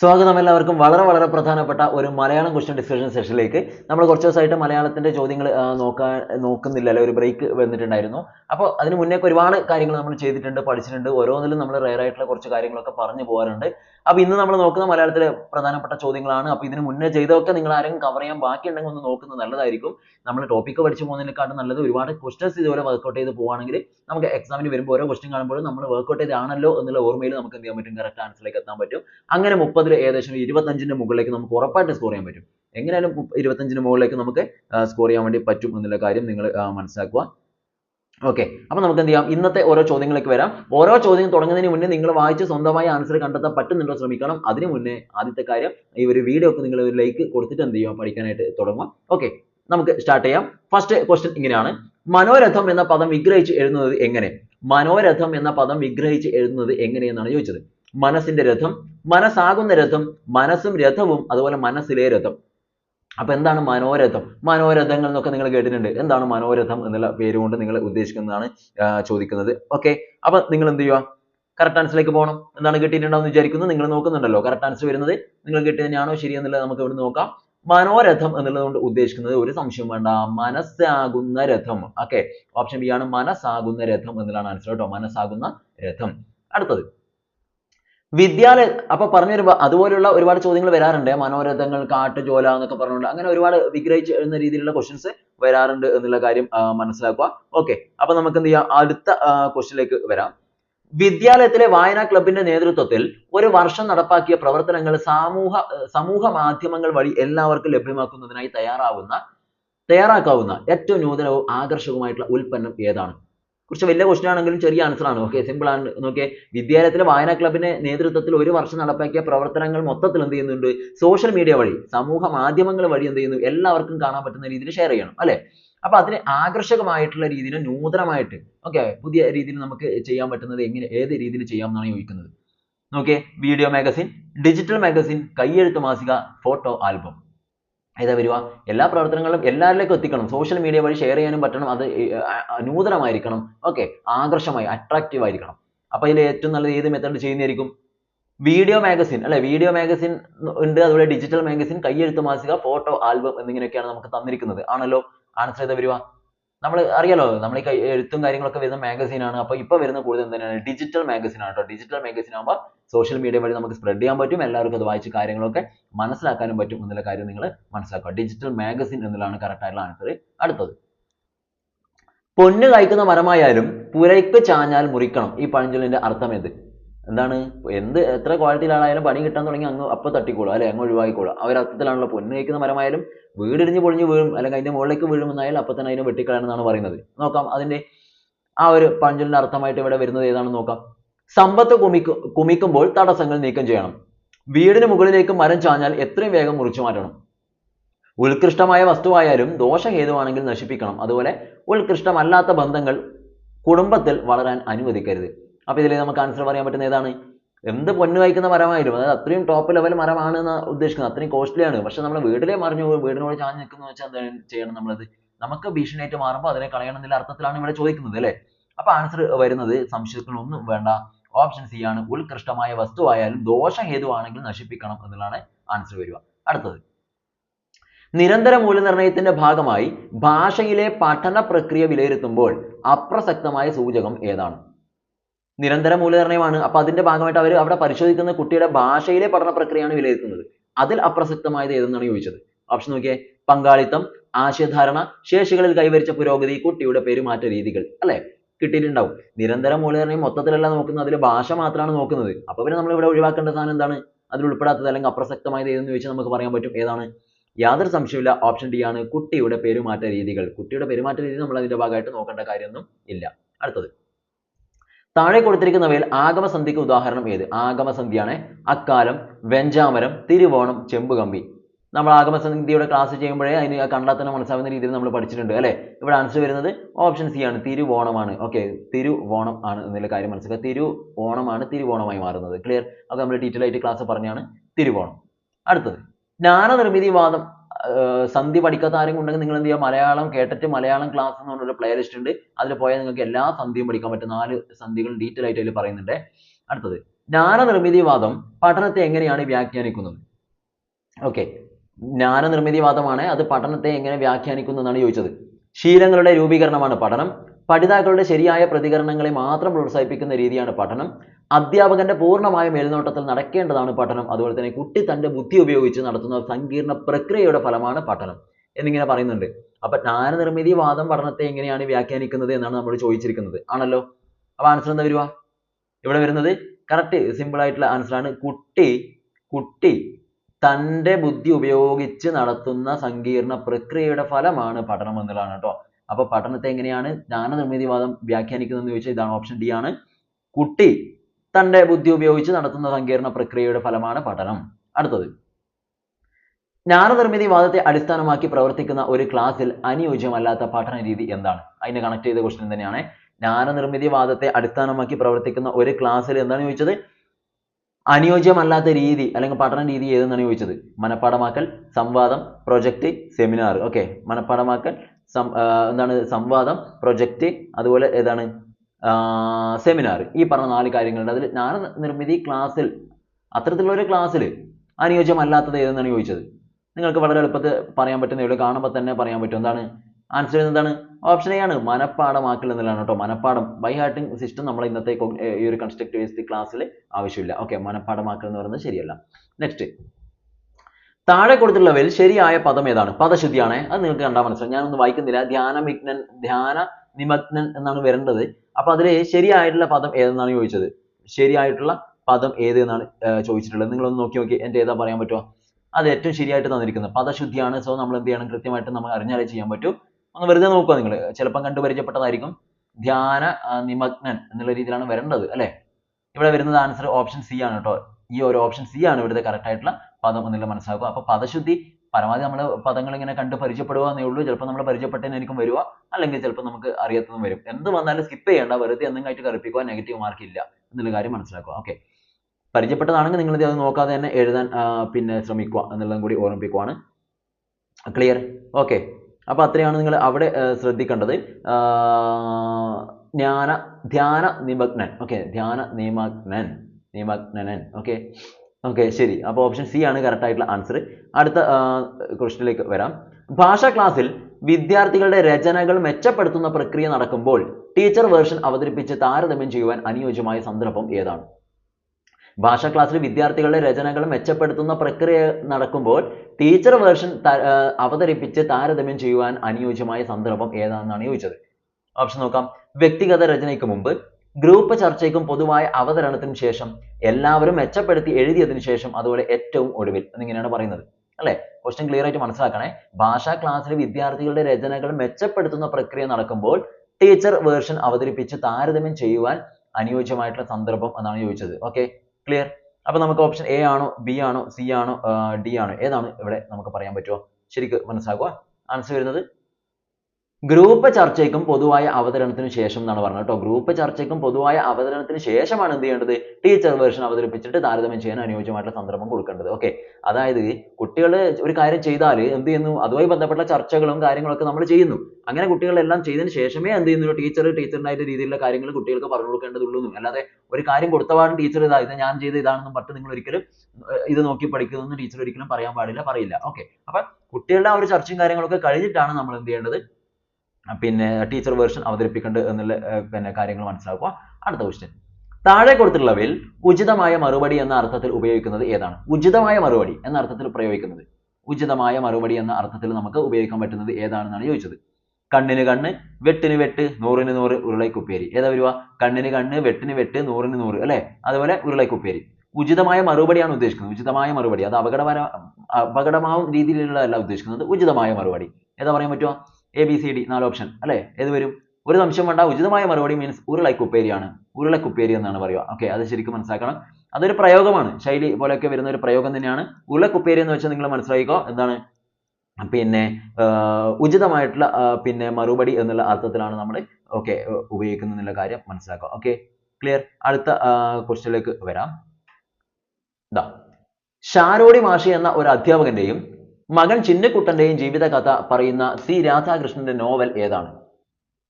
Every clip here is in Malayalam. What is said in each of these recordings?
സ്വാഗതം എല്ലാവർക്കും. വളരെ വളരെ പ്രധാനപ്പെട്ട ഒരു മലയാളം ക്വസ്റ്റ്യൻ ഡിസ്കഷൻ സെഷനിലേക്ക് നമ്മൾ കുറച്ച് ദിവസമായിട്ട് മലയാളത്തിന്റെ ചോദ്യങ്ങൾ നോക്കാൻ നോക്കുന്നില്ല അല്ലെ? ഒരു ബ്രേക്ക് വന്നിട്ടുണ്ടായിരുന്നു. അപ്പോൾ അതിന് മുന്നേ ഒരുപാട് കാര്യങ്ങൾ നമ്മൾ ചെയ്തിട്ടുണ്ട് പഠിച്ചിട്ടുണ്ട്. ഓരോന്നിലും നമ്മൾ റയർ ആയിട്ടുള്ള കുറച്ച് കാര്യങ്ങളൊക്കെ പറഞ്ഞു പോകാറുണ്ട്. അപ്പോൾ ഇന്ന് നമ്മൾ നോക്കുന്ന മലയാളത്തിലെ പ്രധാനപ്പെട്ട ചോദ്യങ്ങളാണ്. അപ്പൊ ഇതിന് മുന്നേ ചെയ്തതൊക്കെ നിങ്ങൾ ആരെങ്കിലും കവർ ചെയ്യാൻ ബാക്കിയുണ്ടെങ്കിൽ ഒന്ന് നോക്കുന്നത് നല്ലതായിരിക്കും. നമ്മൾ ടോപ്പിക്ക് പഠിച്ചു പോകുന്നതിനെക്കാട്ടും നല്ലത് ഒരുപാട് questions ഇതുപോലെ വർക്കൗട്ട് ചെയ്ത് പോവാണെങ്കിൽ നമുക്ക് എക്സാമിന് വരുമ്പോൾ ഓരോ question കാണുമ്പോഴും നമ്മൾ വർക്കൗട്ട് ചെയ്താണല്ലോ എന്നുള്ള ഓർമ്മയിൽ നമുക്ക് എന്ത് ചെയ്യാൻ പറ്റും? കറക്റ്റ് ആൻസറിലേക്ക് എത്താൻ പറ്റും. അങ്ങനെ മുപ്പതിൽ ഏകദേശം ഇരുപത്തഞ്ചിന്റെ മുകളിലേക്ക് നമുക്ക് ഉറപ്പായിട്ട് സ്കോർ ചെയ്യാൻ പറ്റും. എങ്ങനെയാലും ഇരുപത്തഞ്ചിന് മുകളിലേക്ക് നമുക്ക് സ്കോർ ചെയ്യാൻ വേണ്ടി പറ്റും എന്നുള്ള കാര്യം നിങ്ങൾ മനസ്സിലാക്കുക. ഓക്കെ അപ്പൊ നമുക്ക് എന്ത് ചെയ്യാം ഇന്നത്തെ ഓരോ ചോദ്യങ്ങളിലേക്ക് വരാം. ഓരോ ചോദ്യം തുടങ്ങുന്നതിന് മുന്നേ നിങ്ങൾ വായിച്ച് സ്വന്തമായി ആൻസർ കണ്ടെത്താൻ പറ്റുന്നുണ്ടോ ശ്രമിക്കണം. അതിന് മുന്നേ ആദ്യത്തെ കാര്യം ഈ ഒരു വീഡിയോ ഒക്കെ നിങ്ങൾ ഒരു ലൈക്ക് കൊടുത്തിട്ട് എന്ത് ചെയ്യുക പഠിക്കാനായിട്ട് തുടങ്ങാം ഓക്കെ നമുക്ക് സ്റ്റാർട്ട് ചെയ്യാം. ഫസ്റ്റ് ക്വസ്റ്റ്യൻ ഇങ്ങനെയാണ്. മനോരഥം എന്ന പദം വിഗ്രഹിച്ച് എഴുതുന്നത് എങ്ങനെ? മനോരഥം എന്ന പദം വിഗ്രഹിച്ച് എഴുതുന്നത് എങ്ങനെയെന്നാണ് ചോദിച്ചത്. മനസ്സിന്റെ രഥം മനസ്സാകുന്ന രഥം മനസ്സും രഥവും അതുപോലെ മനസ്സിലെ രഥം. അപ്പൊ എന്താണ് മനോരഥം? മനോരഥങ്ങൾ എന്നൊക്കെ നിങ്ങൾ കേട്ടിട്ടുണ്ട്. എന്താണ് മനോരഥം എന്നുള്ള പേര് കൊണ്ട് നിങ്ങൾ ഉദ്ദേശിക്കുന്നതാണ് ചോദിക്കുന്നത്. ഓക്കെ അപ്പോൾ നിങ്ങൾ എന്ത് ചെയ്യുക കറക്റ്റ് ആൻസറിലേക്ക് പോകണം. എന്താണ് കിട്ടിയിട്ടുണ്ടാവും വിചാരിക്കുന്നു? നിങ്ങൾ നോക്കുന്നുണ്ടല്ലോ. കറക്റ്റ് ആൻസർ വരുന്നത് നിങ്ങൾ കിട്ടിയതിനാണോ ശരി എന്നുള്ളത് നമുക്ക് ഇവിടെ നോക്കാം. മനോരഥം എന്നുള്ളത് കൊണ്ട് ഉദ്ദേശിക്കുന്നത് ഒരു സംശയം വേണ്ട. മനസ്സാകുന്ന രഥം. ഓക്കെ ഓപ്ഷൻ ബി ആണ് മനസ്സാകുന്ന രഥം എന്നുള്ളതാണ് ആൻസർ കേട്ടോ മനസ്സാകുന്ന രഥം. അടുത്തത്. വിദ്യാലയ അപ്പൊ പറഞ്ഞു വരുമ്പോ അതുപോലുള്ള ഒരുപാട് ചോദ്യങ്ങൾ വരാറുണ്ട്. മനോരഥങ്ങൾ കാട്ടുജോല എന്നൊക്കെ പറഞ്ഞുകൊണ്ട് അങ്ങനെ ഒരുപാട് വിഗ്രഹിച്ച് എഴുതുന്ന രീതിയിലുള്ള ക്വസ്റ്റ്യൻസ് വരാറുണ്ട് എന്നുള്ള കാര്യം മനസ്സിലാക്കുക. ഓക്കെ അപ്പൊ നമുക്ക് എന്ത് ചെയ്യാം? അടുത്ത ക്വസ്റ്റ്യനിലേക്ക് വരാം. വിദ്യാലയത്തിലെ വായനാ ക്ലബിന്റെ നേതൃത്വത്തിൽ ഒരു വർഷം നടപ്പാക്കിയ പ്രവർത്തനങ്ങൾ സമൂഹ സമൂഹ മാധ്യമങ്ങൾ വഴി എല്ലാവർക്കും ലഭ്യമാക്കുന്നതിനായി തയ്യാറാവുന്ന തയ്യാറാക്കാവുന്ന ഏറ്റവും നൂതനവും ആകർഷകവുമായിട്ടുള്ള ഉൽപ്പന്നം ഏതാണ്? കുറച്ച് വലിയ ക്വസ്റ്റ്യൻ ആണെങ്കിലും ചെറിയ ആൻസർ ആണ്. ഓക്കെ സിമ്പിൾ ആണ്. നോക്കിയേ വിദ്യാലയത്തിലെ വായനാ ക്ലബിന്റെ നേതൃത്വത്തിൽ ഒരു വർഷം നടപ്പാക്കിയ പ്രവർത്തനങ്ങൾ മൊത്തത്തിൽ എന്ത് ചെയ്യുന്നുണ്ട്? സോഷ്യൽ മീഡിയ വഴി സമൂഹ മാധ്യമങ്ങൾ വഴി എന്ത് ചെയ്യുന്നു? എല്ലാവർക്കും കാണാൻ പറ്റുന്ന രീതിയിൽ ഷെയർ ചെയ്യണം അല്ലേ? അപ്പൊ അതിന് ആകർഷകമായിട്ടുള്ള രീതിയിൽ നൂതനമായിട്ട് ഓക്കെ പുതിയ രീതിയിൽ നമുക്ക് ചെയ്യാൻ പറ്റുന്നത് എങ്ങനെ ഏത് രീതിയിൽ ചെയ്യാം എന്നാണ് ചോദിക്കുന്നത്. നോക്കിയേ വീഡിയോ മാഗസിൻ ഡിജിറ്റൽ മാഗസിൻ കയ്യെഴുത്ത് മാസിക ഫോട്ടോ ആൽബം ഏതാ വരിക? എല്ലാ പ്രവർത്തനങ്ങളും എല്ലാവരിലേക്കും എത്തിക്കണം. സോഷ്യൽ മീഡിയ വഴി ഷെയർ ചെയ്യാനും പറ്റണം. അത് നൂതനമായിരിക്കണം. ഓക്കെ ആകർഷമായി അട്രാക്റ്റീവ് ആയിരിക്കണം. അപ്പൊ ഇതിൽ ഏറ്റവും നല്ലത് ഏത് മെത്തേഡ് ചെയ്യുന്നതായിരിക്കും? വീഡിയോ മാഗസിൻ അല്ലെ? വീഡിയോ മാഗസിൻ ഉണ്ട്. അതുപോലെ ഡിജിറ്റൽ മാഗസിൻ കയ്യെഴുത്ത് മാസിക ഫോട്ടോ ആൽബം എന്നിങ്ങനെയൊക്കെയാണ് നമുക്ക് തന്നിരിക്കുന്നത്. ആണല്ലോ? ആൻസർ ചെയ്ത വരിക? നമ്മൾ അറിയാലോ നമ്മൾ ഈ എഴുത്തും കാര്യങ്ങളൊക്കെ വരുന്ന magazine ആണ്. അപ്പോൾ ഇപ്പോൾ വരുന്ന കൂടുതൽ എന്താണ് ഡിജിറ്റൽ മാഗസീൻ ആണ് ട്ടോ ഡിജിറ്റൽ മാഗസീൻ ആകുമ്പോൾ സോഷ്യൽ മീഡിയ വഴി നമുക്ക് സ്പ്രെഡ് ചെയ്യാൻ പറ്റും എല്ലാവർക്കും അത് വായിച്ച് കാര്യങ്ങളൊക്കെ മനസ്സിലാക്കാനും പറ്റും എന്നുള്ള കാര്യം നിങ്ങൾ മനസ്സിലാക്കുക. ഡിജിറ്റൽ മാഗസിൻ എന്നുള്ളതാണ് കറക്റ്റ് ആയിട്ടുള്ള ആൻസർ അടുത്തത്. പൊന്ന് കായ്ക്കുന്ന മരമായാലും പുരയ്ക്ക് ചാഞ്ഞാൽ മുറിക്കണം. ഈ പഴഞ്ചൊല്ലിന്റെ അർത്ഥം എന്ത്? എന്താണ്? എന്ത് എത്ര ക്വാളിറ്റിയിലാണായാലും പണി കിട്ടാൻ തുടങ്ങി അങ്ങ് അപ്പം തട്ടിക്കോളും അല്ലെ? അങ്ങ് ഒഴിവാക്കിക്കോളും. ഒരു അർത്ഥത്തിലാണല്ലോ പൊന്ന് കഴിക്കുന്ന മരമായാലും വീടിടിഞ്ഞ് പൊളിഞ്ഞ് വീഴും അല്ലെങ്കിൽ അതിന്റെ മുകളിലേക്ക് വീഴുമെന്നായാലും അപ്പോൾ തന്നെ അതിനെ വെട്ടിക്കളയണമെന്നാണ് പറയുന്നത്. നോക്കാം അതിന്റെ ആ ഒരു പഴഞ്ചൊല്ലിന്റെ അർത്ഥമായിട്ട് ഇവിടെ വരുന്നത് ഏതാണെന്ന് നോക്കാം. സമ്പത്ത് കുമിക്കും കുമിക്കുമ്പോൾ തടസ്സങ്ങൾ നീക്കം ചെയ്യണം. വീടിന് മുകളിലേക്ക് മരം ചാഞ്ഞാൽ എത്രയും വേഗം മുറിച്ചു മാറ്റണം. ഉത്കൃഷ്ടമായ വസ്തുവായാലും ദോഷഹേതുവാണെങ്കിൽ നശിപ്പിക്കണം. അതുപോലെ ഉത്കൃഷ്ടമല്ലാത്ത ബന്ധങ്ങൾ കുടുംബത്തിൽ വളരാൻ അനുവദിക്കരുത്. അപ്പൊ ഇതിൽ നമുക്ക് ആൻസർ പറയാൻ പറ്റുന്ന ഏതാണ്? എന്ത് പൊന്നു വായിക്കുന്ന മരമായാലും അതായത് അത്രയും ടോപ്പ് ലെവൽ മരമാണ് എന്ന് ഉദ്ദേശിക്കുന്നത്. അത്രയും കോസ്റ്റ്ലി ആണ്. പക്ഷെ നമ്മൾ വീട്ടിലെ മറിഞ്ഞു പോകും വീടിനോട് ചാഞ്ഞ് നിൽക്കുന്ന വെച്ചാൽ എന്താ ചെയ്യണം നമ്മളത്? നമുക്ക് ഭീഷണിയായിട്ട് മാറുമ്പോൾ അതിനെ കളയണം എന്നുള്ള അർത്ഥത്തിലാണ് ഇവിടെ ചോദിക്കുന്നത് അല്ലേ? അപ്പോൾ ആൻസർ വരുന്നത് സംശയത്തിനൊന്നും വേണ്ട. ഓപ്ഷൻ സി ആണ്. ഉത്കൃഷ്ടമായ വസ്തുവായാലും ദോഷഹേതുവാണെങ്കിൽ നശിപ്പിക്കണം എന്നുള്ളതാണ് ആൻസർ വരിക. അടുത്തത്. നിരന്തര മൂല്യനിർണയത്തിന്റെ ഭാഗമായി ഭാഷയിലെ പഠന പ്രക്രിയ വിലയിരുത്തുമ്പോൾ അപ്രസക്തമായ സൂചകം ഏതാണ്? നിരന്തര മൂല്യനിർണയമാണ് അപ്പൊ അതിന്റെ ഭാഗമായിട്ട് അവർ അവിടെ പരിശോധിക്കുന്ന കുട്ടിയുടെ ഭാഷയിലെ പഠന പ്രക്രിയയാണ് വിലയിരുത്തുന്നത്. അതിൽ അപ്രസക്തമായത് ഏതെന്നാണ് ചോദിച്ചത്? ഓപ്ഷൻ നോക്കിയേ. പങ്കാളിത്തം ആശയധാരണ ശേഷികളിൽ കൈവരിച്ച പുരോഗതി കുട്ടിയുടെ പെരുമാറ്റ രീതികൾ അല്ലെ? കിട്ടിയിട്ടുണ്ടാവും. നിരന്തര മൂല്യനിർണയം മൊത്തത്തിലല്ല നോക്കുന്നത് അതിലെ ഭാഷ മാത്രമാണ് നോക്കുന്നത്. അപ്പൊ പിന്നെ നമ്മൾ ഇവിടെ ഒഴിവാക്കേണ്ട സാധനം എന്താണ്? അതിൽ ഉൾപ്പെടാത്തത് അല്ലെങ്കിൽ അപ്രസക്തമായത് ഏതെന്ന് ചോദിച്ചാൽ നമുക്ക് പറയാൻ പറ്റും. ഏതാണ്? യാതൊരു സംശയമില്ല ഓപ്ഷൻ ഡി ആണ് കുട്ടിയുടെ പെരുമാറ്റ രീതികൾ. കുട്ടിയുടെ പെരുമാറ്റ രീതി നമ്മൾ അതിന്റെ ഭാഗമായിട്ട് നോക്കേണ്ട കാര്യമൊന്നും ഇല്ല. അടുത്തത്. താഴെ കൊടുത്തിരിക്കുന്നവയിൽ ആഗമസന്ധിക്ക് ഉദാഹരണം ഏത്? ആഗമസന്ധിയാണ് അക്കാലം വെഞ്ചാമരം തിരുവോണം ചെമ്പുകമ്പി നമ്മൾ ആഗമസന്ധിയുടെ ക്ലാസ് ചെയ്യുമ്പോഴേ അതിന് കണ്ടാൽ തന്നെ മനസ്സിലാവുന്ന രീതിയിൽ നമ്മൾ പഠിച്ചിട്ടുണ്ട് അല്ലേ? ഇവിടെ ആൻസർ വരുന്നത് ഓപ്ഷൻ സി ആണ് തിരുവോണമാണ്. ഓക്കെ തിരുവോണം ആണ് എന്നുള്ള കാര്യം മനസ്സിലാക്കുക. തിരു ഓണമാണ് തിരുവോണമായി മാറുന്നത്. ക്ലിയർ അത് നമ്മൾ ഡീറ്റെയിൽ ആയിട്ട് ക്ലാസ് പറഞ്ഞാണ് തിരുവോണം. അടുത്തത് ജ്ഞാനനിർമ്മിതിവാദം. സന്ധി പഠിക്കാത്ത ആരെങ്കിലും ഉണ്ടെങ്കിൽ നിങ്ങൾ എന്ത് ചെയ്യുക? മലയാളം കേട്ടിട്ട് മലയാളം ക്ലാസ് എന്ന് പറഞ്ഞൊരു പ്ലേലിസ്റ്റ് ഉണ്ട്. അതിൽ പോയാൽ നിങ്ങൾക്ക് എല്ലാ സന്ധിയും പഠിക്കാൻ പറ്റും. നാല് സന്ധികളും ഡീറ്റെയിൽ ആയിട്ട് അതിൽ പറയുന്നുണ്ട്. അടുത്തത് ജ്ഞാനനിർമ്മിതിവാദം പഠനത്തെ എങ്ങനെയാണ് വ്യാഖ്യാനിക്കുന്നത്? ഓക്കെ. ജ്ഞാനനിർമ്മിതിവാദമാണ് അത് പഠനത്തെ എങ്ങനെ വ്യാഖ്യാനിക്കുന്നു എന്നാണ് ചോദിച്ചത്. ശീലങ്ങളുടെ രൂപീകരണമാണ് പഠനം. പഠിതാക്കളുടെ ശരിയായ പ്രതികരണങ്ങളെ മാത്രം പ്രോത്സാഹിപ്പിക്കുന്ന രീതിയാണ് പഠനം. അധ്യാപകന്റെ പൂർണമായ മേൽനോട്ടത്തിൽ നടക്കേണ്ടതാണ് പഠനം. അതുപോലെ തന്നെ കുട്ടി തന്റെ ബുദ്ധി ഉപയോഗിച്ച് നടത്തുന്ന സങ്കീർണ പ്രക്രിയയുടെ ഫലമാണ് പഠനം എന്നിങ്ങനെ പറയുന്നുണ്ട്. അപ്പൊ ജ്ഞാനനിർമ്മിതി വാദം പഠനത്തെ എങ്ങനെയാണ് വ്യാഖ്യാനിക്കുന്നത് എന്നാണ് നമ്മൾ ചോദിച്ചിരിക്കുന്നത്. ആണല്ലോ? അപ്പൊ ആൻസർ എന്താ വരുവാ ഇവിടെ വരുന്നത് കറക്റ്റ് സിമ്പിൾ ആയിട്ടുള്ള ആൻസർ ആണ്. കുട്ടി കുട്ടി തന്റെ ബുദ്ധി ഉപയോഗിച്ച് നടത്തുന്ന സങ്കീർണ പ്രക്രിയയുടെ ഫലമാണ് പഠനം എന്നുള്ളതാണ് കേട്ടോ. അപ്പൊ പഠനത്തെ എങ്ങനെയാണ് ജ്ഞാനനിർമ്മിതിവാദം വ്യാഖ്യാനിക്കുന്നതെന്ന് ചോദിച്ചാൽ ഇതാണ് ഓപ്ഷൻ ഡി ആണ്. കുട്ടി തന്റെ ബുദ്ധി ഉപയോഗിച്ച് നടത്തുന്ന സങ്കീർണ പ്രക്രിയയുടെ ഫലമാണ് പഠനം. അടുത്തത്. ജ്ഞാനനിർമ്മിതിവാദത്തെ അടിസ്ഥാനമാക്കി പ്രവർത്തിക്കുന്ന ഒരു ക്ലാസ്സിൽ അനുയോജ്യമല്ലാത്ത പഠന രീതി എന്താണ്? അതിനെ കണക്ട് ചെയ്ത ക്വസ്റ്റ്യൻ തന്നെയാണ്. ജ്ഞാനനിർമ്മിതിവാദത്തെ അടിസ്ഥാനമാക്കി പ്രവർത്തിക്കുന്ന ഒരു ക്ലാസ്സിൽ എന്താണ് ചോദിച്ചത്? അനുയോജ്യമല്ലാത്ത രീതി അല്ലെങ്കിൽ പഠന രീതി ഏതെന്നാണ് ചോദിച്ചത്? മനപ്പാഠമാക്കൽ സംവാദം project, മനപ്പാഠമാക്കൽ സം ആ, എന്താണ് സംവാദം പ്രൊജക്റ്റ് അതുപോലെ ഏതാണ് സെമിനാർ ഈ പറഞ്ഞ നാല് കാര്യങ്ങളുണ്ട്. അതിൽ ജ്ഞാന നിർമ്മിതി ക്ലാസ്സിൽ അത്തരത്തിലുള്ള ഒരു ക്ലാസ്സിൽ അനുയോജ്യമല്ലാത്തത് ഏതെന്നാണ് ചോദിച്ചത്? നിങ്ങൾക്ക് വളരെ എളുപ്പത്തിൽ പറയാൻ പറ്റുന്നേ ഉള്ളൂ. കാണുമ്പോൾ തന്നെ പറയാൻ പറ്റും. എന്താണ്? ആൻസർ എന്താണ്? ഓപ്ഷൻ എ ആണ്. മനപ്പാഠമാക്കൽ എന്നുള്ളതാണ് കേട്ടോ. മനപ്പാഠം. ബൈ ഹാർട്ടിംഗ് സിസ്റ്റം നമ്മൾ ഇന്നത്തെ ഈ ഒരു കൺസ്ട്രക്റ്റിവിസ്റ്റ് ക്ലാസ്സിൽ ആവശ്യമില്ല. ഓക്കെ മനപ്പാഠമാക്കൽ എന്ന് പറയുന്നത് ശരിയല്ല. നെക്സ്റ്റ് താഴെ കൊടുത്തിട്ടുള്ളവയിൽ ശരിയായ പദം ഏതാണ്? പദശുദ്ധിയാണ്. അത് നിങ്ങൾക്ക് കണ്ടാൽ മനസ്സിലാവും. ഞാനൊന്നും വായിക്കുന്നില്ല. ധ്യാന വിഘ്നൻ ധ്യാന നിമഗ്നൻ എന്നാണ് വരേണ്ടത്. അപ്പൊ അതിൽ ശരിയായിട്ടുള്ള പദം ഏതെന്നാണ് ചോദിച്ചത്? ശരിയായിട്ടുള്ള പദം ഏത് എന്നാണ് ചോദിച്ചിട്ടുള്ളത്. നിങ്ങളൊന്ന് നോക്കി നോക്കി. എന്റെ ഏതാ പറയാൻ പറ്റുമോ അത് ഏറ്റവും ശരിയായിട്ട് തന്നിരിക്കുന്നത്. പദശുദ്ധിയാണ്. സോ നമ്മൾ എന്ത് ചെയ്യണം? കൃത്യമായിട്ട് നമ്മൾ അറിഞ്ഞാലേ ചെയ്യാൻ പറ്റൂ. ഒന്ന് വെറുതെ നോക്കുക നിങ്ങൾ. ചിലപ്പം കണ്ടു പരിചയപ്പെട്ടതായിരിക്കും ധ്യാന നിമഗ്നൻ എന്നുള്ള രീതിയിലാണ് വരേണ്ടത് അല്ലേ? ഇവിടെ വരുന്നത് ആൻസർ ഓപ്ഷൻ സി ആണ് കേട്ടോ. ഈ ഒരു ഓപ്ഷൻ സി ആണ് ഇവിടുത്തെ കറക്റ്റ് ആയിട്ടുള്ള പദം എന്നുള്ളത് മനസ്സിലാക്കുക. അപ്പൊ പദശുദ്ധി പരമാവധി നമ്മൾ പദങ്ങൾ ഇങ്ങനെ കണ്ട് പരിചയപ്പെടുക എന്നേ ഉള്ളൂ. ചിലപ്പോൾ നമ്മൾ പരിചയപ്പെട്ടതിനായിരിക്കും വരിക അല്ലെങ്കിൽ ചിലപ്പോൾ നമുക്ക് അറിയാത്തതും വരും. എന്ത് വന്നാലും സ്കിപ്പ് ചെയ്യേണ്ട വെറുതെ എന്തെങ്കിലും ആയിട്ട് കറുപ്പിക്കുക നെഗറ്റീവ് മാർക്ക് ഇല്ല എന്നുള്ള കാര്യം മനസ്സിലാക്കുക. ഓക്കെ പരിചയപ്പെട്ടതാണെങ്കിൽ നിങ്ങൾ അത് നോക്കാതെ തന്നെ എഴുതാൻ പിന്നെ ശ്രമിക്കുക എന്നുള്ളതും കൂടി ഓർമ്മിപ്പിക്കുവാണ്. ക്ലിയർ ഓക്കെ അപ്പൊ അത്രയാണ് നിങ്ങൾ അവിടെ ശ്രദ്ധിക്കേണ്ടത്. ജ്ഞാന ധ്യാന നിമഗ്നൻ. ഓക്കെ ധ്യാന നിമഗ്നൻ. നിമഗ്നൻ ഓക്കെ ഓക്കെ ശരി. അപ്പോൾ ഓപ്ഷൻ സി ആണ് കറക്റ്റ് ആയിട്ടുള്ള ആൻസർ അടുത്ത ക്വസ്റ്റിലേക്ക് വരാം. ഭാഷാ ക്ലാസ്സിൽ വിദ്യാർത്ഥികളുടെ രചനകൾ മെച്ചപ്പെടുത്തുന്ന പ്രക്രിയ നടക്കുമ്പോൾ ടീച്ചർ വേർഷൻ അവതരിപ്പിച്ച് താരതമ്യം ചെയ്യുവാൻ അനുയോജ്യമായ സന്ദർഭം ഏതാണ്? ഭാഷാ ക്ലാസ്സിൽ വിദ്യാർത്ഥികളുടെ രചനകൾ മെച്ചപ്പെടുത്തുന്ന പ്രക്രിയ നടക്കുമ്പോൾ ടീച്ചർ വേർഷൻ അവതരിപ്പിച്ച് താരതമ്യം ചെയ്യുവാൻ അനുയോജ്യമായ സന്ദർഭം ഏതാണെന്നാണ് ചോദിച്ചത്? ഓപ്ഷൻ നോക്കാം. വ്യക്തിഗത രചനയ്ക്ക് മുമ്പ് ഗ്രൂപ്പ് ചർച്ചയ്ക്കും പൊതുവായ അവതരണത്തിനും ശേഷം എല്ലാവരും മെച്ചപ്പെടുത്തി എഴുതിയതിനു ശേഷം അതുപോലെ ഏറ്റവും ഒടുവിൽ എന്നിങ്ങനെയാണ് പറയുന്നത്. അല്ലെ? ക്വസ്റ്റ്യൻ ക്ലിയർ ആയിട്ട് മനസ്സിലാക്കണേ. ഭാഷാ ക്ലാസ്സിൽ വിദ്യാർത്ഥികളുടെ രചനകൾ മെച്ചപ്പെടുത്തുന്ന പ്രക്രിയ നടക്കുമ്പോൾ ടീച്ചർ വേർഷൻ അവതരിപ്പിച്ച് താരതമ്യം ചെയ്യുവാൻ അനുയോജ്യമായിട്ടുള്ള സന്ദർഭം എന്നാണ് ചോദിച്ചത്. ഓക്കെ ക്ലിയർ അപ്പൊ നമുക്ക് ഓപ്ഷൻ എ ആണോ ബി ആണോ സി ആണോ ഡി ആണോ? ഏതാണ് ഇവിടെ നമുക്ക് പറയാൻ പറ്റുമോ ശരിക്ക് മനസ്സിലാക്കുക. ആൻസർ വരുന്നത് ഗ്രൂപ്പ് ചർച്ചയ്ക്കും പൊതുവായ അവതരണത്തിന് ശേഷം എന്നാണ് പറഞ്ഞത് കേട്ടോ. ഗ്രൂപ്പ് ചർച്ചയ്ക്കും പൊതുവായ അവതരണത്തിന് ശേഷമാണ് എന്ത് ചെയ്യേണ്ടത്? ടീച്ചർ വേർഷൻ അവതരിപ്പിച്ചിട്ട് താരതമ്യം ചെയ്യാൻ അനുയോജ്യമായിട്ടുള്ള സന്ദർഭം കൊടുക്കേണ്ടത്. ഓക്കെ. അതായത് കുട്ടികൾ ഒരു കാര്യം ചെയ്താൽ എന്ത് ചെയ്യുന്നു? അതുമായി ബന്ധപ്പെട്ട ചർച്ചകളും കാര്യങ്ങളൊക്കെ നമ്മൾ ചെയ്യുന്നു. അങ്ങനെ കുട്ടികളെല്ലാം ചെയ്തതിന് ശേഷമേ എന്ത് ചെയ്യുന്നു? ടീച്ചർ ടീച്ചറിനായിട്ട് രീതിയിലുള്ള കാര്യങ്ങൾ കുട്ടികൾക്ക് പറഞ്ഞു കൊടുക്കേണ്ടതുള്ളൂ. അല്ലാതെ ഒരു കാര്യം കൊടുത്തപാടും ടീച്ചർ ഇതാ ഇത് ഞാൻ ചെയ്ത ഇതാണെന്നും പറഞ്ഞിട്ട് നിങ്ങൾ ഒരിക്കലും ഇത് നോക്കി പഠിക്കുന്നതെന്ന് ടീച്ചർ ഒരിക്കലും പറയാൻ പാടില്ല പറയില്ല. ഓക്കെ. അപ്പൊ കുട്ടികളുടെ ആ ഒരു ചർച്ചയും കാര്യങ്ങളൊക്കെ കഴിഞ്ഞിട്ടാണ് നമ്മൾ എന്ത് ചെയ്യേണ്ടത്? പിന്നെ ടീച്ചർ വേർഷൻ അവതരിപ്പിക്കേണ്ടത് എന്നുള്ള പിന്നെ കാര്യങ്ങൾ മനസ്സിലാക്കുക. അടുത്ത ക്വസ്റ്റ്യൻ താഴെ കൊടുത്തിട്ടുള്ളവയിൽ ഉചിതമായ മറുപടി എന്ന അർത്ഥത്തിൽ ഉപയോഗിക്കുന്നത് ഏതാണ്? ഉചിതമായ മറുപടി എന്ന അർത്ഥത്തിൽ പ്രയോഗിക്കുന്നത്. ഉചിതമായ മറുപടി എന്ന അർത്ഥത്തിൽ നമുക്ക് ഉപയോഗിക്കാൻ പറ്റുന്നത് ഏതാണെന്നാണ് ചോദിച്ചത്. കണ്ണിന് കണ്ണ് വെട്ടിന് വെട്ട് നൂറിന് നൂറ് ഉരുളൈക്കുപ്പേരി ഏതാ വരുക? കണ്ണിന് കണ്ണ് വെട്ടിന് വെട്ട് നൂറിന് നൂറ് അല്ലേ? അതുപോലെ ഉരുളൈക്കുപ്പേരി ഉചിതമായ മറുപടിയാണ് ഉദ്ദേശിക്കുന്നത്. ഉചിതമായ മറുപടി. അത് അപകടപര അപകടമാവും രീതിയിലുള്ളതല്ല ഉദ്ദേശിക്കുന്നത്. ഉചിതമായ മറുപടി. ഏതാ പറയാൻ പറ്റുമോ എ ബി സി ഡി നാല് ഓപ്ഷൻ അല്ലേ? ഏത് വരും? ഒരു സംശയം വേണ്ട ഉചിതമായ മറുപടി മീൻസ് ഉരുളക്കുപ്പേരിയാണ്. ഉരുളക്കുപ്പേരി എന്നാണ് പറയുക. ഓക്കെ അത് ശരിക്കും മനസ്സിലാക്കണം. അതൊരു പ്രയോഗമാണ്. ശൈലി പോലെയൊക്കെ വരുന്ന ഒരു പ്രയോഗം തന്നെയാണ്. ഉരുളക്കുപ്പേരി എന്ന് വെച്ചാൽ നിങ്ങൾ മനസ്സിലാക്കിക്കോ എന്താണ്? പിന്നെ ഉചിതമായിട്ടുള്ള പിന്നെ മറുപടി എന്നുള്ള അർത്ഥത്തിലാണ് നമ്മൾ ഓക്കെ ഉപയോഗിക്കുന്നത് എന്നുള്ള കാര്യം മനസ്സിലാക്കുക. ഓക്കെ ക്ലിയർ അടുത്ത ക്വസ്റ്റ്യനിലേക്ക് വരാം. ഇതാ ഷാരോടി മാഷി എന്ന ഒരു അധ്യാപകന്റെയും മകൻ ചിന്നക്കുട്ടന്റെയും ജീവിത കഥ പറയുന്ന സി രാധാകൃഷ്ണന്റെ നോവൽ ഏതാണ്?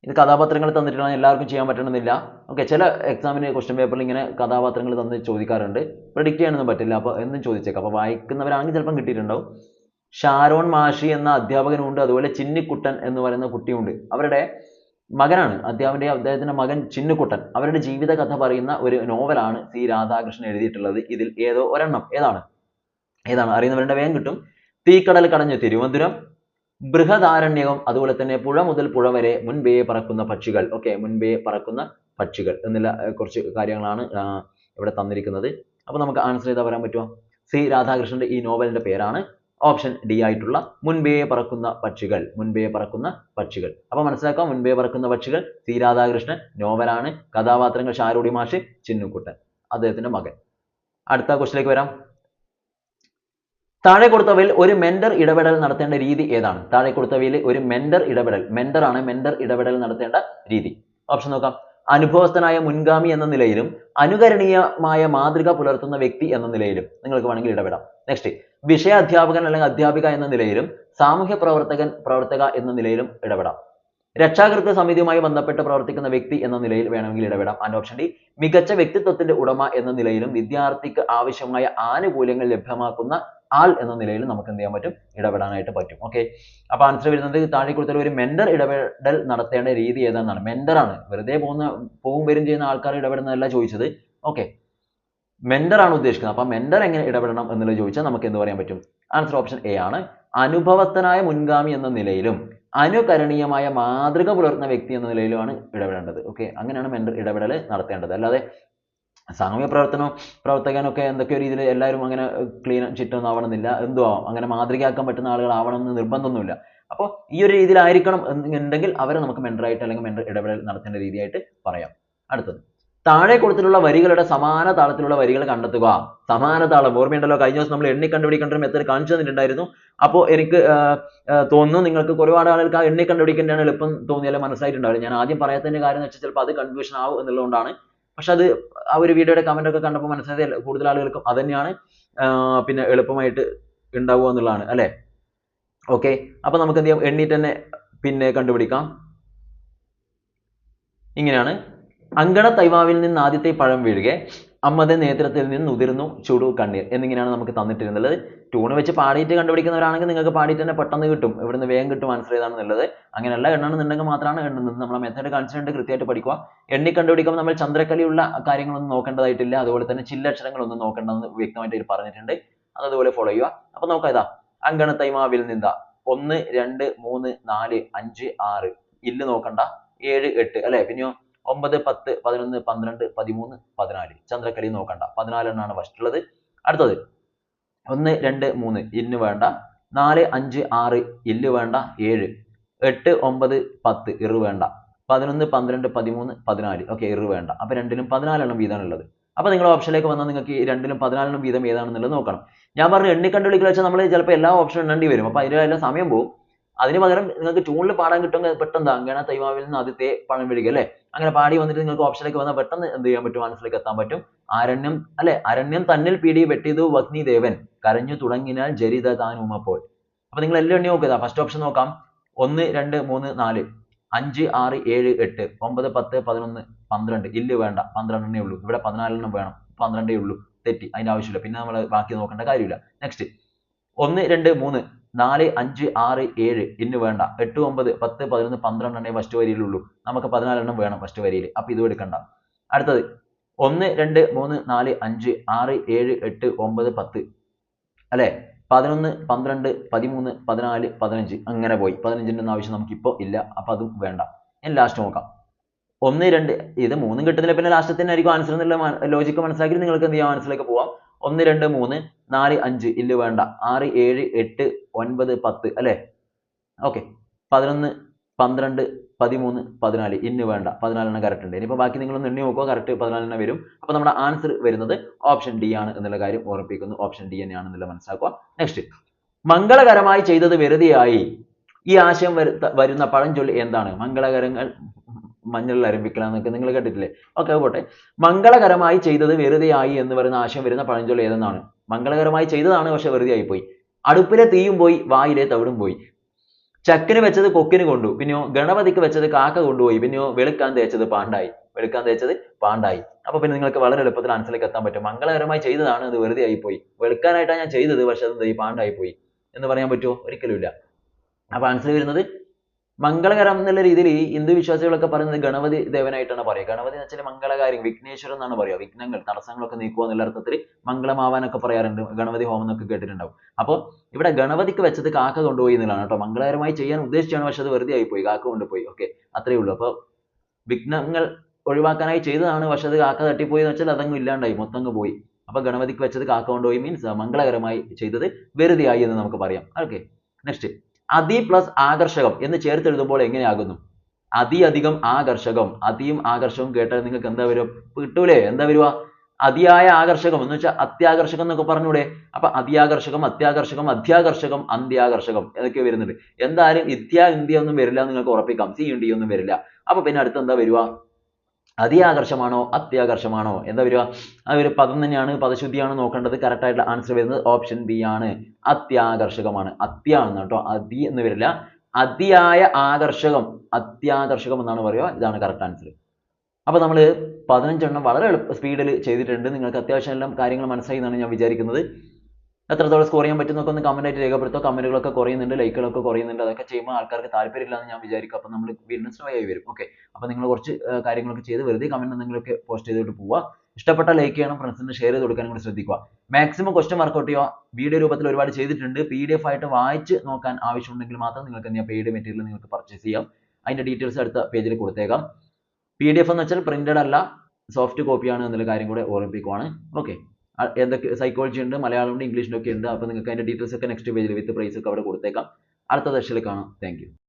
ഇത് കഥാപാത്രങ്ങൾ തന്നിട്ടുള്ള എല്ലാവർക്കും ചെയ്യാൻ പറ്റണമെന്നില്ല. ഓക്കെ ചില എക്സാമിന് ക്വസ്റ്റ്യൻ പേപ്പറിൽ ഇങ്ങനെ കഥാപാത്രങ്ങൾ തന്ന് ചോദിക്കാറുണ്ട്. പ്രിഡിക്റ്റ് ചെയ്യാനൊന്നും പറ്റില്ല. അപ്പോൾ എന്നും ചോദിച്ചേക്കാം. അപ്പോൾ വായിക്കുന്നവരാണെങ്കിൽ ചിലപ്പം കിട്ടിയിട്ടുണ്ടാവും. ഷാരോൺ മാഷി എന്ന അധ്യാപകനുണ്ട്. അതുപോലെ ചിന്നിക്കുട്ടൻ എന്ന് പറയുന്ന കുട്ടിയുണ്ട്. അവരുടെ മകനാണ്. അധ്യാപന്റെ അദ്ദേഹത്തിന്റെ മകൻ ചിന്നുക്കുട്ടൻ. അവരുടെ ജീവിത കഥ പറയുന്ന ഒരു നോവലാണ് സി രാധാകൃഷ്ണൻ എഴുതിയിട്ടുള്ളത്. ഇതിൽ ഏതോ ഒരെണ്ണം. ഏതാണ്? ഏതാണ്? അറിയുന്നവരുടെ വേഗം കിട്ടും. തീക്കടൽ കടഞ്ഞ് തിരുവനന്തപുരം ബൃഹദാരണ്യകം അതുപോലെ തന്നെ പുഴ മുതൽ പുഴ വരെ മുൻപേ പറക്കുന്ന പക്ഷികൾ. ഓക്കെ മുൻപേ പറക്കുന്ന പക്ഷികൾ എന്നുള്ള കുറച്ച് കാര്യങ്ങളാണ് ഇവിടെ തന്നിരിക്കുന്നത്. അപ്പോൾ നമുക്ക് ആൻസർ ചെയ്താൽ വരാൻ പറ്റുമോ സി രാധാകൃഷ്ണന്റെ ഈ നോവലിന്റെ പേരാണ് ഓപ്ഷൻ ഡി ആയിട്ടുള്ള മുൻപേ പറക്കുന്ന പക്ഷികൾ മുൻപേ പറക്കുന്ന പക്ഷികൾ. അപ്പോൾ മനസ്സിലാക്കാം മുൻപേ പറക്കുന്ന പക്ഷികൾ സി രാധാകൃഷ്ണൻ നോവലാണ്. കഥാപാത്രങ്ങൾ ഷാരൂടി മാഷ് ചിന്നുക്കുട്ടൻ അദ്ദേഹത്തിന്റെ മകൻ. അടുത്ത ക്വസ്റ്റിലേക്ക് വരാം. താഴെ കൊടുത്തവയിൽ ഒരു മെൻഡർ ഇടപെടൽ നടത്തേണ്ട രീതി ഏതാണ്? താഴെ കൊടുത്തവയിൽ ഒരു മെൻഡർ ഇടപെടൽ. മെൻഡർ ആണ് മെന്റർ ഇടപെടൽ നടത്തേണ്ട രീതി. ഓപ്ഷൻ നോക്കാം. അനുഭവസ്ഥനായ മുൻഗാമി എന്ന നിലയിലും അനുകരണീയമായ മാതൃക പുലർത്തുന്ന വ്യക്തി എന്ന നിലയിലും നിങ്ങൾക്ക് വേണമെങ്കിൽ ഇടപെടാം. നെക്സ്റ്റ് വിഷയ അധ്യാപകൻ അല്ലെങ്കിൽ അധ്യാപിക എന്ന നിലയിലും സാമൂഹ്യ പ്രവർത്തകൻ പ്രവർത്തക എന്ന നിലയിലും ഇടപെടാം. രക്ഷാകർതൃ സമിതിയുമായി ബന്ധപ്പെട്ട് പ്രവർത്തിക്കുന്ന വ്യക്തി എന്ന നിലയിൽ വേണമെങ്കിൽ ഇടപെടാം. ആൻഡ് ഓപ്ഷൻ ഡി മികച്ച വ്യക്തിത്വത്തിന്റെ ഉടമ എന്ന നിലയിലും വിദ്യാർത്ഥിക്ക് ആവശ്യമായ ആനുകൂല്യങ്ങൾ ലഭ്യമാക്കുന്ന ആൾ എന്ന നിലയിൽ നമുക്ക് എന്ത് ചെയ്യാൻ പറ്റും? ഇടപെടാനായിട്ട് പറ്റും. ഓക്കെ അപ്പൊ ആൻസർ വരുന്നത് താഴെ കൊടുത്ത ഒരു മെന്റർ ഇടപെടൽ നടത്തേണ്ട രീതി ഏതാണെന്നാണ്. മെന്റർ ആണ്. വെറുതെ പോകുന്ന പോവും വരും ചെയ്യുന്ന ആൾക്കാർ ഇടപെടുന്നതല്ല ചോദിച്ചത്. ഓക്കെ മെന്റർ ആണ് ഉദ്ദേശിക്കുന്നത്. അപ്പൊ മെന്റർ എങ്ങനെ ഇടപെടണം എന്നുള്ളത് ചോദിച്ചാൽ നമുക്ക് എന്ത് പറയാൻ പറ്റും? ആൻസർ ഓപ്ഷൻ എ ആണ്. അനുഭവസ്ഥനായ മുൻഗാമി എന്ന നിലയിലും അനുകരണീയമായ മാതൃക പുലർത്തുന്ന വ്യക്തി എന്ന നിലയിലുമാണ് ഇടപെടേണ്ടത്. ഓക്കെ അങ്ങനെയാണ് മെന്റർ ഇടപെടൽ നടത്തേണ്ടത്. അല്ലാതെ സാമൂഹ്യ പ്രവർത്തനം പ്രവർത്തകനൊക്കെ എന്തൊക്കെയോ രീതിയിൽ എല്ലാവരും അങ്ങനെ ക്ലീൻ ചിറ്റൊന്നും ആവണമെന്നില്ല എന്തോ ആവാം അങ്ങനെ മാതൃകയാക്കാൻ പറ്റുന്ന എന്ന് നിർബന്ധമൊന്നുമില്ല. അപ്പോൾ ഈ ഒരു രീതിയിലായിരിക്കണം എന്നുണ്ടെങ്കിൽ അവരെ നമുക്ക് മെന്ററായിട്ട് അല്ലെങ്കിൽ മെന്റർ ഇടപെടൽ നടത്തേണ്ട രീതിയായിട്ട് പറയാം. അടുത്തത്. താഴെ കൊടുത്തിട്ടുള്ള വരികളുടെ സമാന താളത്തിലുള്ള വരികൾ കണ്ടെത്തുക. സമാന താളം. ഓർമ്മയുണ്ടല്ലോ കഴിഞ്ഞ ദിവസം നമ്മൾ എണ്ണി കണ്ടുപിടിക്കേണ്ട എത്ര കാണിച്ചു തന്നിട്ടുണ്ടായിരുന്നു. അപ്പോൾ എനിക്ക് തോന്നുന്നു നിങ്ങൾക്ക് ഒരുപാട് ആളുകൾക്ക് ആ എണ്ണി കണ്ടുപിടിക്കേണ്ടതാണ് എളുപ്പം തോന്നിയാലും മനസ്സിലായിട്ടുണ്ടാവില്ല ഞാൻ ആദ്യം പറയാത്തതിന്റെ കാര്യം എന്ന് വെച്ചാൽ ചിലപ്പോൾ അത് കൺഫ്യൂഷൻ ആവും എന്നുള്ളതുകൊണ്ടാണ് പക്ഷെ അത് ആ ഒരു വീഡിയോയുടെ കമന്റ് ഒക്കെ കണ്ടപ്പോൾ മനസ്സിലായത് കൂടുതൽ ആളുകൾക്കും അത് തന്നെയാണ്. പിന്നെ എളുപ്പമായിട്ട് ഉണ്ടാവുക എന്നുള്ളതാണ് അല്ലേ? ഓക്കെ അപ്പൊ നമുക്ക് എന്ത് ചെയ്യാം? എണ്ണീറ്റ് തന്നെ പിന്നെ കണ്ടുപിടിക്കാം. ഇങ്ങനെയാണ്. അങ്കണ തൈവാവിൽ നിന്ന് ആദ്യത്തെ പഴം വീഴുകെ. അമ്മയുടെ നേതൃത്വത്തിൽ നിന്ന് ഉതിർന്നു ചുടു കണ്ണീർ എന്നിങ്ങനെയാണ് നമുക്ക് തന്നിട്ടിരുന്നത്. ട്യൂണ് വെച്ച് പാടിയിട്ട് കണ്ടുപിടിക്കുന്നവരാണെങ്കിൽ നിങ്ങൾക്ക് പാടിയിട്ട് തന്നെ പെട്ടെന്ന് കിട്ടും. ഇവിടുന്ന് വേഗം കിട്ടും ആൻസർ ഏതാണെന്നുള്ളത് അങ്ങനെയല്ല എണ്ണണമെന്നുണ്ടെങ്കിൽ മാത്രമാണ് എണ്ണുന്നത്. നമ്മളെ മെത്തേഡ് കാണിച്ചിട്ടുണ്ട് കൃത്യമായിട്ട് പഠിക്കുക. എണ്ണി കണ്ടുപിടിക്കുമ്പോൾ നമ്മൾ ചന്ദ്രക്കലിയുള്ള കാര്യങ്ങളൊന്നും നോക്കേണ്ടതായിട്ടില്ല. അതുപോലെ തന്നെ ചില്ല ചില്ലക്ഷരങ്ങളൊന്നും നോക്കേണ്ടതെന്ന് വ്യക്തമായിട്ട് പറഞ്ഞിട്ടുണ്ട്. അത് അതുപോലെ ഫോളോ ചെയ്യുക. അപ്പൊ നോക്കാം ഇതാ. അങ്കണത്തൈമാവിൽ നിന്ന ഒന്ന് രണ്ട് മൂന്ന് നാല് അഞ്ച് ആറ്. ഇല്ല് നോക്കണ്ട. ഏഴ് എട്ട്. അല്ലേ? പിന്നെയോ? ഒമ്പത് പത്ത് പതിനൊന്ന് പന്ത്രണ്ട് പതിമൂന്ന് പതിനാല്. ചന്ദ്രക്കലി നോക്കണ്ട. പതിനാലെണ്ണാണ് ഫസ്റ്റ് ഉള്ളത്. അടുത്തത്. ഒന്ന് രണ്ട് മൂന്ന്. ഇന്ന് വേണ്ട. നാല് അഞ്ച് ആറ്. ഇല്ല് വേണ്ട. ഏഴ്. എട്ട് ഒമ്പത് പത്ത്. ഇറ് വേണ്ട. പതിനൊന്ന് പന്ത്രണ്ട് പതിമൂന്ന് പതിനാല്. ഓക്കെ ഇറ് വേണ്ട. അപ്പൊ രണ്ടിലും പതിനാലെണ്ണം വീതമാണ് ഉള്ളത്. അപ്പൊ നിങ്ങൾ ഓപ്ഷനിലേക്ക് വന്നാൽ നിങ്ങൾക്ക് ഈ രണ്ടിലും പതിനാലെണ്ണം വീതം ഏതാണെന്നുള്ളത് നോക്കണം. ഞാൻ പറഞ്ഞു എണ്ണി കണ്ടുപിടിക്കുക വെച്ചാൽ നമ്മൾ ചിലപ്പോൾ എല്ലാ ഓപ്ഷനും എണ്ണേണ്ടി വരും. അപ്പൊ അതിനെല്ലാം സമയം പോകും അതിന് പകരം നിങ്ങൾക്ക് ടൂണിൽ പാടാൻ കിട്ടുമെങ്കിൽ പെട്ടെന്ന് അങ്ങനെ തൈവാവിൽ നിന്ന് ആദ്യത്തെ പഴം വിളിക്കുക അല്ലേ? അങ്ങനെ പാടി വന്നിട്ട് നിങ്ങൾക്ക് ഓപ്ഷനിലേക്ക് വന്നാൽ പെട്ടെന്ന് എന്ത് ചെയ്യാൻ പറ്റും? മനസ്സിലേക്ക് എത്താൻ പറ്റും. അരണ്യം അല്ലെ? അരണ്യം തന്നിൽ പിടി വെട്ടിയത് വഗ്നിദേവൻ കരഞ്ഞു തുടങ്ങിനാൽ ജരിത താൻ ഉമപ്പോൾ അപ്പൊ നിങ്ങൾ എല്ലാം എണ്ണി നോക്കുക ഫസ്റ്റ് ഓപ്ഷൻ നോക്കാം. ഒന്ന് രണ്ട് മൂന്ന് നാല്. അഞ്ച് ആറ് ഏഴ് എട്ട്. ഒമ്പത് പത്ത് പതിനൊന്ന് പന്ത്രണ്ട്. ഇല്ല വേണ്ട. പന്ത്രണ്ടെണ്ണേ ഉള്ളൂ. ഇവിടെ പതിനാലെണ്ണം വേണം. പന്ത്രണ്ടേ ഉള്ളൂ. തെറ്റി. അതിന്റെ ആവശ്യമില്ല. പിന്നെ നമ്മൾ ബാക്കി നോക്കേണ്ട കാര്യമില്ല. നെക്സ്റ്റ് ഒന്ന് രണ്ട് മൂന്ന്. നാല് അഞ്ച് ആറ് ഏഴ് ഇന്ന് വേണ്ട. എട്ട് ഒമ്പത് പത്ത് പതിനൊന്ന് പന്ത്രണ്ടെണ്ണേ ഫസ്റ്റ് വരിയിലുള്ളൂ. നമുക്ക് പതിനാലെണ്ണം വേണം ഫസ്റ്റ് വരിയിൽ. അപ്പൊ ഇത് എടുക്കണ്ട. അടുത്തത്. ഒന്ന് രണ്ട് മൂന്ന് നാല് അഞ്ച് ആറ് ഏഴ് എട്ട് ഒമ്പത് പത്ത്. അല്ലെ? പതിനൊന്ന് പന്ത്രണ്ട് പതിമൂന്ന് പതിനാല് പതിനഞ്ച്. അങ്ങനെ പോയി. പതിനഞ്ചിന്റെ ഒന്നും ആവശ്യം നമുക്കിപ്പോൾ ഇല്ല. അപ്പൊ അതും വേണ്ട. ഞാൻ ലാസ്റ്റ് നോക്കാം. ഒന്ന് രണ്ട് ഇത് മൂന്നും കിട്ടുന്നില്ല. പിന്നെ ലാസ്റ്റ് തന്നെ ആയിരിക്കും ആൻസർ എന്നുള്ള ലോജിക്ക് മനസ്സിലാക്കി നിങ്ങൾക്ക് എന്ത് ചെയ്യാം? മനസ്സിലേക്ക് പോവാം. ഒന്ന് രണ്ട് മൂന്ന് നാല് അഞ്ച് ഇല്ല വേണ്ട. ആറ് ഏഴ് എട്ട് ഒൻപത് പത്ത് അല്ലേ? ഓക്കെ പതിനൊന്ന് പന്ത്രണ്ട് പതിമൂന്ന് പതിനാല്. ഇന്ന് വേണ്ട. പതിനാലെണ്ണം കറക്റ്റ് ഉണ്ട്. ഇനിയിപ്പോൾ ബാക്കി നിങ്ങളൊന്ന് എണ്ണി നോക്കുക കറക്റ്റ് പതിനാലെണ്ണം വരും. അപ്പോൾ നമ്മുടെ ആൻസർ വരുന്നത് ഓപ്ഷൻ ഡി ആണ് എന്നുള്ള കാര്യം ഓർമ്മിപ്പിക്കുന്നു. ഓപ്ഷൻ ഡി തന്നെയാണ് എന്നുള്ളത് മനസ്സിലാക്കുക. നെക്സ്റ്റ് മംഗളകരമായി ചെയ്തത് വെറുതെയായി. ഈ ആശയം വരുന്ന പഴഞ്ചൊല്ലി എന്താണ്? മംഗളകരങ്ങൾ മഞ്ഞളിൽ ആരംഭിക്കണം എന്നൊക്കെ നിങ്ങൾ കേട്ടിട്ടില്ലേ? ഓക്കെ പോട്ടെ. മംഗളകരമായി ചെയ്തത് വെറുതെയായി എന്ന് പറയുന്ന ആശയം വരുന്ന പഴഞ്ചൊല്ലി ഏതെന്നാണ്? മംഗളകരമായി ചെയ്തതാണ് പക്ഷെ വെറുതെ ആയിപ്പോയി അടുപ്പിലെ തീയും പോയി വായിലെ തവിടും പോയി. ചക്കിന് വെച്ചത് കൊക്കിന് കൊണ്ടു. പിന്നെയോ ഗണപതിക്ക് വെച്ചത് കാക്ക കൊണ്ടുപോയി. പിന്നെയോ വെളുക്കാൻ തേച്ചത് പാണ്ടായി. വെളുക്കാൻ തേച്ചത് പാണ്ടായി. അപ്പൊ പിന്നെ നിങ്ങൾക്ക് വളരെ എളുപ്പത്തിൽ ആൻസറിലേക്ക് എത്താൻ പറ്റും. മംഗളകരമായി ചെയ്തതാണ് അത് വെറുതെ ആയിപ്പോയി. വെളുക്കാനായിട്ടാണ് ഞാൻ ചെയ്തത് പക്ഷെ അത് പാണ്ടായി പോയി എന്ന് പറയാൻ പറ്റുമോ? ഒരിക്കലും ഇല്ല അപ്പൊ ആൻസർ വരുന്നത് മംഗളകരം എന്നുള്ള രീതിയിൽ ഹിന്ദു വിശ്വാസികളൊക്കെ പറയുന്നത് ഗണപതി ദേവനായിട്ടാണ് പറയുക. ഗണപതി എന്ന് വെച്ചാൽ മംഗളകാര്യം വിഘ്നേശ്വരൻ എന്നാണ് പറയുക. വിഘ്നങ്ങൾ തടസ്സങ്ങളൊക്കെ നീക്കുക എന്നുള്ള അർത്ഥത്തിൽ മംഗളമാവാനൊക്കെ പറയാറുണ്ട്. ഗണപതി ഹോമം എന്നൊക്കെ കേട്ടിട്ടുണ്ടാവും. അപ്പോൾ ഇവിടെ ഗണപതിക്ക് വെച്ചത് കാക്ക കൊണ്ടുപോയി എന്നുള്ളതാണ് കേട്ടോ. മംഗളകരമായി ചെയ്യാൻ ഉദ്ദേശിച്ചാണ് പക്ഷെ അത് വെറുതെ ആയിപ്പോയി. കാക്ക കൊണ്ടുപോയി. ഓക്കെ അത്രയേ ഉള്ളൂ. അപ്പോൾ വിഘ്നങ്ങൾ ഒഴിവാക്കാനായി ചെയ്തതാണ് പക്ഷെ അത് കാക്ക തട്ടിപ്പോയി എന്ന് വെച്ചാൽ അതങ്ങ് ഇല്ലാണ്ടായി. മൊത്തം അങ്ങ് പോയി. അപ്പൊ ഗണപതിക്ക് വെച്ചത് കാക്ക കൊണ്ടുപോയി മീൻസ് മംഗളകരമായി ചെയ്തത് വെറുതെ ആയി എന്ന് നമുക്ക് പറയാം. ഓക്കെ നെക്സ്റ്റ് അതി പ്ലസ് ആകർഷകം എന്ന് ചേർത്ത് എഴുതുമ്പോൾ എങ്ങനെയാകുന്നു? അതി അധികം ആകർഷകം. അതിയും ആകർഷകവും കേട്ടാൽ നിങ്ങൾക്ക് എന്താ വരും? കിട്ടൂലേ? എന്താ വരുക? അതിയായ ആകർഷകം എന്ന് വെച്ചാൽ അത്യാകർഷകം എന്നൊക്കെ പറഞ്ഞൂടെ. അപ്പൊ അതിയാകർഷകം അത്യാകർഷകം അധ്യാകർഷകം അന്ത്യാകർഷകം എന്നൊക്കെ വരുന്നുണ്ട്. എന്തായാലും ഇത്യ ഇന്ത്യ ഒന്നും വരില്ല നിങ്ങൾക്ക് ഉറപ്പിക്കാം. സി ഡി ഒന്നും വരില്ല. അപ്പൊ പിന്നെ അടുത്ത് എന്താ വരിക? അതിയാകർഷമാണോ അത്യാകർഷമാണോ? എന്താ വരിക? ആ ഒരു പദം തന്നെയാണ് പദശുദ്ധിയാണ് നോക്കേണ്ടത്. കറക്റ്റായിട്ടുള്ള ആൻസർ വരുന്നത് ഓപ്ഷൻ ബി ആണ്. അത്യാകർഷകമാണ്. അത്യാണെന്ന് കേട്ടോ. അതി എന്ന് വരില്ല. അതിയായ ആകർഷകം. അത്യാകർഷകം എന്നാണ് പറയുക. ഇതാണ് കറക്റ്റ് ആൻസർ അപ്പോൾ നമ്മൾ പതിനഞ്ചെണ്ണം വളരെ സ്പീഡിൽ ചെയ്തിട്ടുണ്ട്. നിങ്ങൾക്ക് അത്യാവശ്യം എല്ലാം കാര്യങ്ങൾ മനസ്സിലായി എന്നാണ് ഞാൻ വിചാരിക്കുന്നത്. എത്രത്തോളം സ്കോർ ചെയ്യാൻ പറ്റുന്നൊക്കെ ഒന്ന് കമന്റ് ആയിട്ട് രേഖപ്പെടുത്തുക. കമന്റുകളൊക്കെ കുറയുന്നുണ്ട് ലൈക്കുകളൊക്കെ കുറയുന്നുണ്ട്. അതൊക്കെ ചെയ്യുമ്പോൾ ആൾക്കാർക്ക് താല്പര്യമില്ല എന്ന് ഞാൻ വിചാരിക്കും. അപ്പോൾ നമ്മൾ വീണ്ടും സ്ലോ ആയി വരും. ഓക്കെ അപ്പോൾ നിങ്ങൾ കുറച്ച് കാര്യങ്ങളൊക്കെ ചെയ്ത് വെറുതെ കമന്റ് എന്തെങ്കിലുമൊക്കെ പോസ്റ്റ് ചെയ്തിട്ട് പോവുക. ഇഷ്ടപ്പെട്ട ലൈക്ക് ചെയ്യണം ഫ്രണ്ട്സിന് ഷെയർ ചെയ്ത് കൊടുക്കാനും കൂടി ശ്രദ്ധിക്കുക. മാക്സിമം ക്വസ്റ്റ്യൻ വർക്കൗട്ട് ചെയ്യുക. വീഡിയോ രൂപത്തിൽ ഒരുപാട് ചെയ്തിട്ടുണ്ട്. പി ഡി എഫ് ആയിട്ട് വായിച്ച് നോക്കാൻ ആവശ്യമുണ്ടെങ്കിൽ മാത്രം നിങ്ങൾക്ക് എന്ത് പെയ്ഡ് മെറ്റീരിയൽ നിങ്ങൾക്ക് പർച്ചേസ് ചെയ്യാം. അതിന്റെ ഡീറ്റെയിൽസ് അടുത്ത പേജിൽ കൊടുത്തേക്കാം. പി ഡി എഫ് എന്ന് വെച്ചാൽ പ്രിന്റഡ് അല്ല സോഫ്റ്റ് കോപ്പിയാണ് എന്നുള്ള കാര്യം കൂടെ ഓർമ്മിപ്പിക്കുവാണ്. ഓക്കെ എന്തൊക്കെ സൈക്കോളജി ഉണ്ട് മലയാളം ഉണ്ട് ഒക്കെ ഉണ്ട്. അപ്പോൾ നിങ്ങൾക്ക് അതിന്റെ ഡീറ്റെയിൽസ് ഒക്കെ നെക്സ്റ്റ് പേജിൽ വിത്ത് പ്രൈസ് ഒക്കെ അവിടെ കൊടുത്തേക്കാം. അടുത്ത സെഷനിൽ കാണാം. താങ്ക്